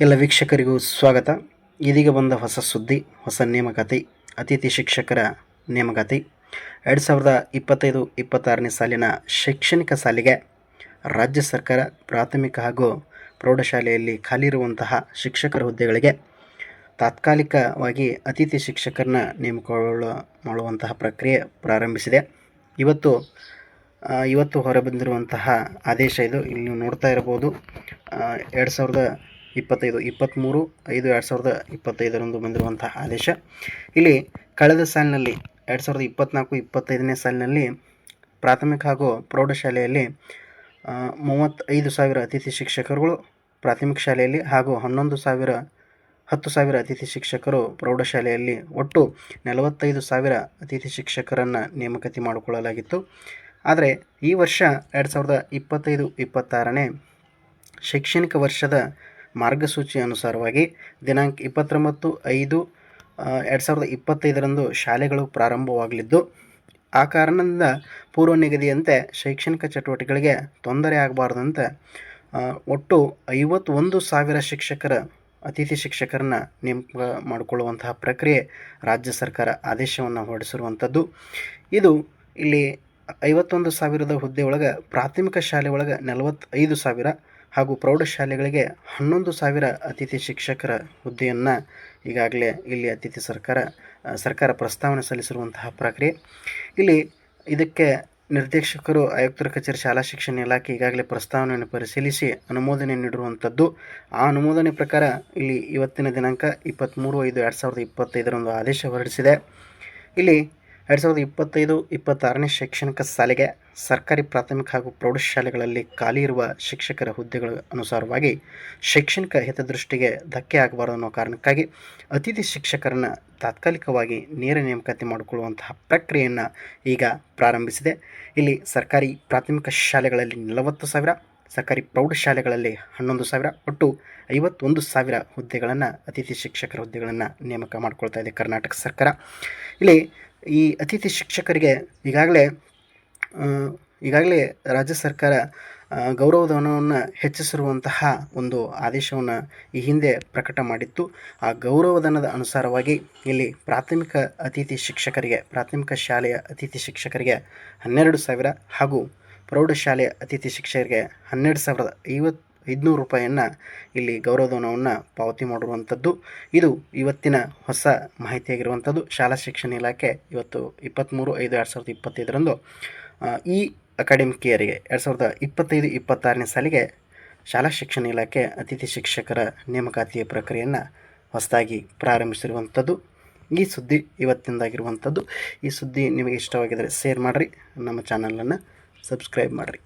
ಎಲ್ಲ ವೀಕ್ಷಕರಿಗೂ ಸ್ವಾಗತ. ಇದೀಗ ಬಂದ ಹೊಸ ಸುದ್ದಿ, ಹೊಸ ನೇಮಕಾತಿ, ಅತಿಥಿ ಶಿಕ್ಷಕರ ನೇಮಕಾತಿ. ಎರಡು ಸಾವಿರದ ಇಪ್ಪತ್ತೈದು, ಇಪ್ಪತ್ತಾರನೇ ಸಾಲಿನ ಶೈಕ್ಷಣಿಕ ಸಾಲಿಗೆ ರಾಜ್ಯ ಸರ್ಕಾರ ಪ್ರಾಥಮಿಕ ಹಾಗೂ ಪ್ರೌಢಶಾಲೆಯಲ್ಲಿ ಖಾಲಿ ಇರುವಂತಹ ಶಿಕ್ಷಕರ ಹುದ್ದೆಗಳಿಗೆ ತಾತ್ಕಾಲಿಕವಾಗಿ ಅತಿಥಿ ಶಿಕ್ಷಕರನ್ನ ನೇಮಕ ಮಾಡುವಂತಹ ಪ್ರಕ್ರಿಯೆ ಪ್ರಾರಂಭಿಸಿದೆ. ಇವತ್ತು ಇವತ್ತು ಹೊರಬಂದಿರುವಂತಹ ಆದೇಶ ಇದು. ಇಲ್ಲಿ ನೀವು ನೋಡ್ತಾ ಇರ್ಬೋದು ಎರಡು ಸಾವಿರದ ಇಪ್ಪತ್ತೈದು ಇಪ್ಪತ್ತ್ಮೂರು ಐದು, ಎರಡು ಸಾವಿರದ ಇಪ್ಪತ್ತೈದರಂದು ಬಂದಿರುವಂತಹ ಆದೇಶ. ಇಲ್ಲಿ ಕಳೆದ ಸಾಲಿನಲ್ಲಿ, ಎರಡು ಸಾವಿರದ ಇಪ್ಪತ್ತ್ನಾಲ್ಕು ಇಪ್ಪತ್ತೈದನೇ ಸಾಲಿನಲ್ಲಿ ಪ್ರಾಥಮಿಕ ಹಾಗೂ ಪ್ರೌಢಶಾಲೆಯಲ್ಲಿ ಮೂವತ್ತೈದು ಸಾವಿರ ಅತಿಥಿ ಶಿಕ್ಷಕರುಗಳು ಪ್ರಾಥಮಿಕ ಶಾಲೆಯಲ್ಲಿ ಹಾಗೂ ಹನ್ನೊಂದು ಸಾವಿರ, ಹತ್ತು ಸಾವಿರ ಅತಿಥಿ ಶಿಕ್ಷಕರು ಪ್ರೌಢಶಾಲೆಯಲ್ಲಿ ಒಟ್ಟು ನಲವತ್ತೈದು ಸಾವಿರ ಅತಿಥಿ ಶಿಕ್ಷಕರನ್ನು ನೇಮಕತಿ ಮಾಡಿಕೊಳ್ಳಲಾಗಿತ್ತು. ಆದರೆ ಈ ವರ್ಷ ಎರಡು ಸಾವಿರದ ಇಪ್ಪತ್ತೈದು, ಇಪ್ಪತ್ತಾರನೇ ಶೈಕ್ಷಣಿಕ ವರ್ಷದ ಮಾರ್ಗಸೂಚಿ ಅನುಸಾರವಾಗಿ ದಿನಾಂಕ ಇಪ್ಪತ್ತೊಂಬತ್ತು ಐದು ಎರಡು ಸಾವಿರದ ಇಪ್ಪತ್ತೈದರಂದು ಶಾಲೆಗಳು ಪ್ರಾರಂಭವಾಗಲಿದ್ದು, ಆ ಕಾರಣದಿಂದ ಪೂರ್ವ ನಿಗದಿಯಂತೆ ಶೈಕ್ಷಣಿಕ ಚಟುವಟಿಕೆಗಳಿಗೆ ತೊಂದರೆ ಆಗಬಾರ್ದಂತೆ ಒಟ್ಟು ಐವತ್ತೊಂದು ಸಾವಿರ ಶಿಕ್ಷಕರ, ಅತಿಥಿ ಶಿಕ್ಷಕರನ್ನ ನೇಮಕ ಮಾಡಿಕೊಳ್ಳುವಂತಹ ಪ್ರಕ್ರಿಯೆ ರಾಜ್ಯ ಸರ್ಕಾರ ಆದೇಶವನ್ನು ಹೊರಡಿಸಿರುವಂಥದ್ದು. ಇದು ಇಲ್ಲಿ ಐವತ್ತೊಂದು ಸಾವಿರದ ಹುದ್ದೆ ಒಳಗೆ ಪ್ರಾಥಮಿಕ ಶಾಲೆ ಒಳಗೆ ನಲವತ್ತೈದು ಸಾವಿರ ಹಾಗೂ ಪ್ರೌಢಶಾಲೆಗಳಿಗೆ ಹನ್ನೊಂದು ಸಾವಿರ ಅತಿಥಿ ಶಿಕ್ಷಕರ ಹುದ್ದೆಯನ್ನು ಈಗಾಗಲೇ ಇಲ್ಲಿ ಅತಿಥಿ ಸರ್ಕಾರ ಸರ್ಕಾರ ಪ್ರಸ್ತಾವನೆ ಸಲ್ಲಿಸಿರುವಂತಹ ಪ್ರಕ್ರಿಯೆ. ಇಲ್ಲಿ ಇದಕ್ಕೆ ನಿರ್ದೇಶಕರು, ಆಯುಕ್ತರ, ಕಚೇರಿ, ಶಾಲಾ ಶಿಕ್ಷಣ ಇಲಾಖೆ ಈಗಾಗಲೇ ಪ್ರಸ್ತಾವನೆಯನ್ನು ಪರಿಶೀಲಿಸಿ ಅನುಮೋದನೆ ನೀಡಿರುವಂಥದ್ದು. ಆ ಅನುಮೋದನೆ ಪ್ರಕಾರ ಇಲ್ಲಿ ಇವತ್ತಿನ ದಿನಾಂಕ ಇಪ್ಪತ್ತ್ಮೂರು ಐದು ಎರಡು ಸಾವಿರದ ಇಪ್ಪತ್ತೈದರೊಂದು ಆದೇಶ ಹೊರಡಿಸಿದೆ. ಇಲ್ಲಿ ಎರಡು ಸಾವಿರದ ಇಪ್ಪತ್ತೈದು ಇಪ್ಪತ್ತಾರನೇ ಶೈಕ್ಷಣಿಕ ಸಾಲಿಗೆ ಸರ್ಕಾರಿ ಪ್ರಾಥಮಿಕ ಹಾಗೂ ಪ್ರೌಢಶಾಲೆಗಳಲ್ಲಿ ಖಾಲಿ ಇರುವ ಶಿಕ್ಷಕರ ಹುದ್ದೆಗಳ ಅನುಸಾರವಾಗಿ ಶೈಕ್ಷಣಿಕ ಹಿತದೃಷ್ಟಿಗೆ ಧಕ್ಕೆ ಆಗಬಾರದು ಅನ್ನೋ ಕಾರಣಕ್ಕಾಗಿ ಅತಿಥಿ ಶಿಕ್ಷಕರನ್ನು ತಾತ್ಕಾಲಿಕವಾಗಿ ನೇರ ನೇಮಕಾತಿ ಮಾಡಿಕೊಳ್ಳುವಂತಹ ಪ್ರಕ್ರಿಯೆಯನ್ನು ಈಗ ಪ್ರಾರಂಭಿಸಿದೆ. ಇಲ್ಲಿ ಸರ್ಕಾರಿ ಪ್ರಾಥಮಿಕ ಶಾಲೆಗಳಲ್ಲಿ ನಲವತ್ತು ಸಾವಿರ, ಸರ್ಕಾರಿ ಪ್ರೌಢಶಾಲೆಗಳಲ್ಲಿ ಹನ್ನೊಂದು ಸಾವಿರ, ಒಟ್ಟು ಐವತ್ತೊಂದು ಸಾವಿರ ಹುದ್ದೆಗಳನ್ನು ಅತಿಥಿ ಶಿಕ್ಷಕರ ಹುದ್ದೆಗಳನ್ನು ನೇಮಕ ಮಾಡ್ಕೊಳ್ತಾ ಇದೆ ಕರ್ನಾಟಕ ಸರ್ಕಾರ. ಇಲ್ಲಿ ಈ ಅತಿಥಿ ಶಿಕ್ಷಕರಿಗೆ ಈಗಾಗಲೇ ಈಗಾಗಲೇ ರಾಜ್ಯ ಸರ್ಕಾರ ಗೌರವಧನವನ್ನು ಹೆಚ್ಚಿಸಿರುವಂತಹ ಒಂದು ಆದೇಶವನ್ನು ಈ ಹಿಂದೆ ಪ್ರಕಟ ಮಾಡಿತ್ತು. ಆ ಗೌರವಧನದ ಅನುಸಾರವಾಗಿ ಇಲ್ಲಿ ಪ್ರಾಥಮಿಕ ಅತಿಥಿ ಶಿಕ್ಷಕರಿಗೆ, ಪ್ರಾಥಮಿಕ ಶಾಲೆಯ ಅತಿಥಿ ಶಿಕ್ಷಕರಿಗೆ ಹನ್ನೆರಡು ಸಾವಿರ ಹಾಗೂ ಪ್ರೌಢಶಾಲೆಯ ಅತಿಥಿ ಶಿಕ್ಷಕರಿಗೆ ಹನ್ನೆರಡು ಸಾವಿರದ ಐವತ್ತು ಐದುನೂರು ರೂಪಾಯಿಯನ್ನು ಇಲ್ಲಿ ಗೌರವಧನವನ್ನು ಪಾವತಿ ಮಾಡಿರುವಂಥದ್ದು. ಇದು ಇವತ್ತಿನ ಹೊಸ ಮಾಹಿತಿಯಾಗಿರುವಂಥದ್ದು. ಶಾಲಾ ಶಿಕ್ಷಣ ಇಲಾಖೆ ಇವತ್ತು ಇಪ್ಪತ್ತ್ಮೂರು ಐದು ಎರಡು ಸಾವಿರದ ಇಪ್ಪತ್ತೈದರಂದು ಈ ಅಕಾಡೆಮಿಕ್ ಇಯರಿಗೆ ಎರಡು ಸಾವಿರದ ಇಪ್ಪತ್ತೈದು ಇಪ್ಪತ್ತಾರನೇ ಸಾಲಿಗೆ ಶಾಲಾ ಶಿಕ್ಷಣ ಇಲಾಖೆ ಅತಿಥಿ ಶಿಕ್ಷಕರ ನೇಮಕಾತಿಯ ಪ್ರಕ್ರಿಯೆಯನ್ನು ಹೊಸದಾಗಿ ಪ್ರಾರಂಭಿಸಿರುವಂಥದ್ದು. ಈ ಸುದ್ದಿ ಇವತ್ತಿಂದಾಗಿರುವಂಥದ್ದು. ಈ ಸುದ್ದಿ ನಿಮಗೆ ಇಷ್ಟವಾಗಿದ್ದರೆ ಶೇರ್ ಮಾಡಿರಿ, ನಮ್ಮ ಚಾನಲನ್ನು ಸಬ್ಸ್ಕ್ರೈಬ್ ಮಾಡಿರಿ.